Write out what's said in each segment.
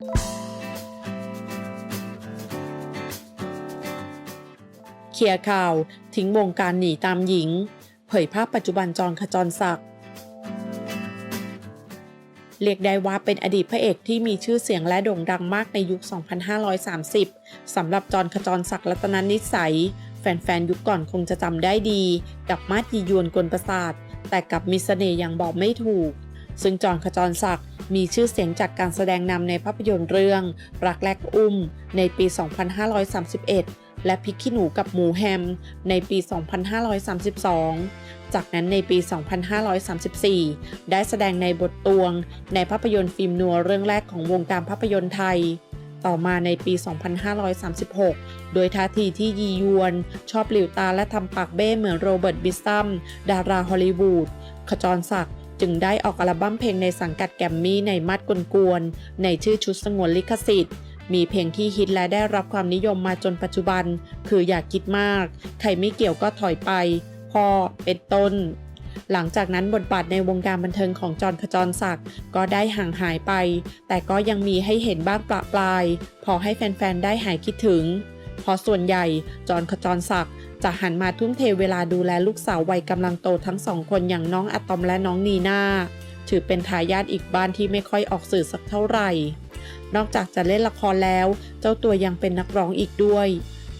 เคลียร์ข่าว ทิ้งวงการหนีตามหญิง เผยภาพปัจจุบันจรขจรศักดิ์เรียกได้ว่าเป็นอดีตพระเอกที่มีชื่อเสียงและโด่งดังมากในยุค 2530 สำหรับจรขจรศักดิ์รัตนนิสัย แฟนๆ ยุคก่อนคงจะจำได้ดี กับมาดยียวนกลประสาท แต่กับมีเสน่ห์อย่างบอกไม่ถูก ซึ่งจรขจรศักดิ์ มีชื่อเสียงจากการแสดงนำในภาพยนตร์เรื่อง รักแรกอุ้ม ในปี 2531 และพิกขี้หนูกับหมูแฮม ในปี 2532 จากนั้นในปี 2534 ได้แสดงในบทตวง ในภาพยนตร์ฟิล์มนัวเรื่องแรกของวงการภาพยนตร์ไทยต่อมาในปี 2536 โดยท่าทีที่ยียวน ชอบหลิวตาและทำปากเบ้เหมือนโรเบิร์ต บิสซัม ดาราฮอลลีวูด ขจรศักดิ์ จึงได้ออกอัลบั้มเพลงในสังกัดแกรมมี่ในมัดกวนๆในชื่อชุดสงวนลิขสิทธิ์ มีเพลงที่ฮิตและได้รับความนิยมมาจนปัจจุบัน คืออยากคิดมาก ใครไม่เกี่ยวก็ถอยไปพ่อเป็นต้นหลังจากนั้นบทบาทในวงการบันเทิงของจอห์นขจรศักดิ์ก็ได้ห่างหายไป แต่ก็ยังมีให้เห็นบ้างประปราย พอให้แฟนๆ ได้หายคิดถึง เพราะส่วนใหญ่จอนขจรศักดิ์จะหันมาทุ่มเทเวลาดูแลลูกสาววัยกำลังโตทั้งสองคนอย่างน้องอะตอมและน้องนีนาถือเป็นทายาทอีกบ้านที่ไม่ค่อยออกสื่อสักเท่าไหร่ นอกจากจะเล่นละครแล้ว เจ้าตัวยังเป็นนักร้องอีกด้วย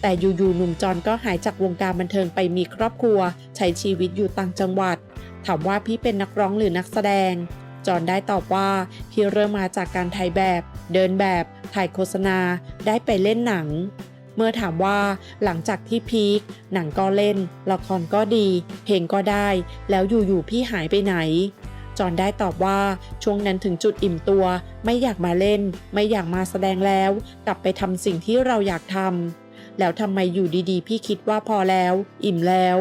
แต่อยู่ๆหนุ่มจอนก็หายจากวงการบันเทิงไปมีครอบครัว ใช้ชีวิตอยู่ต่างจังหวัด ถามว่าพี่เป็นนักร้องหรือนักแสดง จอนได้ตอบว่าพี่เริ่มมาจากการถ่ายแบบ เดินแบบ ถ่ายโฆษณา ได้ไปเล่นหนัง เมื่อถามว่าหลังจากที่พีคหนังก็เล่น ละครก็ดี เพลงก็ได้ แล้วอยู่ๆพี่หายไปไหน จอนได้ตอบว่าช่วงนั้นถึงจุดอิ่มตัว ไม่อยากมาเล่น ไม่อยากมาแสดงแล้ว กลับไปทำสิ่งที่เราอยากทำแล้วทำไมอยู่ดีๆ พี่คิดว่าพอแล้ว อิ่มแล้ว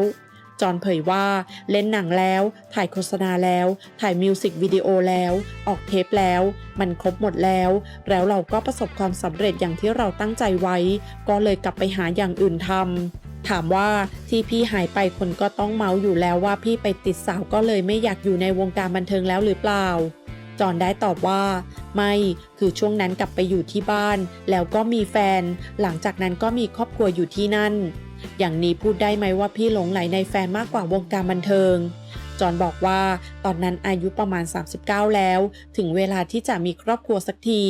จอนเผยว่าเล่นหนังแล้ว ถ่ายโฆษณาแล้ว ถ่ายมิวสิกวิดีโอแล้ว ออกเทปแล้ว มันครบหมดแล้ว แล้วเราก็ประสบความสำเร็จอย่างที่เราตั้งใจไว้ ก็เลยกลับไปหาอย่างอื่นทำถามว่าที่พี่หายไปคนก็ต้องเมาส์อยู่แล้วว่าพี่ไปติดสาวก็เลยไม่อยากอยู่ในวงการบันเทิงแล้วหรือเปล่า จอนได้ตอบว่า ไม่คือช่วงนั้นกลับไปอยู่ที่บ้าน แล้วก็มีแฟน หลังจากนั้นก็มีครอบครัวอยู่ที่นั่น อย่างนี้พูดได้ไหมว่าพี่หลงไหลในแฟนมากกว่าวงการบันเทิง จอนบอกว่าตอนนั้นอายุประมาณ 39 แล้ว ถึงเวลาที่จะมีครอบครัวสักที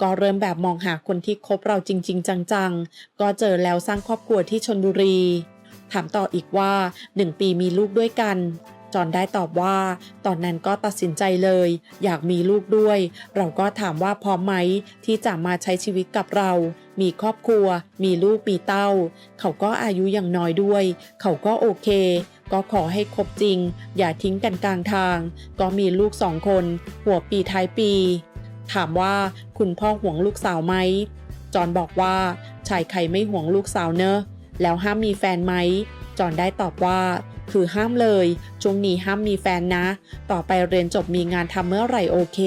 ก็เริ่มแบบมองหาคนที่คบเราจริง ๆ จังๆ ก็เจอแล้วสร้างครอบครัวที่ชนบุรี ถามต่ออีกว่า 1 ปีมีลูกด้วยกันจอนได้ตอบว่า ตอนนั้นก็ตัดสินใจเลย อยากมีลูกด้วย เราก็ถามว่าพร้อมไหมที่จะมาใช้ชีวิตกับเรา มีครอบครัว มีลูกมีเต้า เขาก็อายุยังน้อยด้วย เขาก็โอเค ก็ขอให้ครบจริง อย่าทิ้งกันกลางทาง ก็มีลูกสองคน หัวปีท้ายปี ถามว่าคุณพ่อห่วงลูกสาวไหม จอนบอกว่า ชายใครไม่ห่วงลูกสาวเนอะแล้วห้ามมีแฟนไหม จอนได้ตอบว่า คือห้ามเลย ช่วงนี้ห้ามมีแฟนนะ ต่อไปเรียนจบมีงานทำเมื่อไหร่โอเค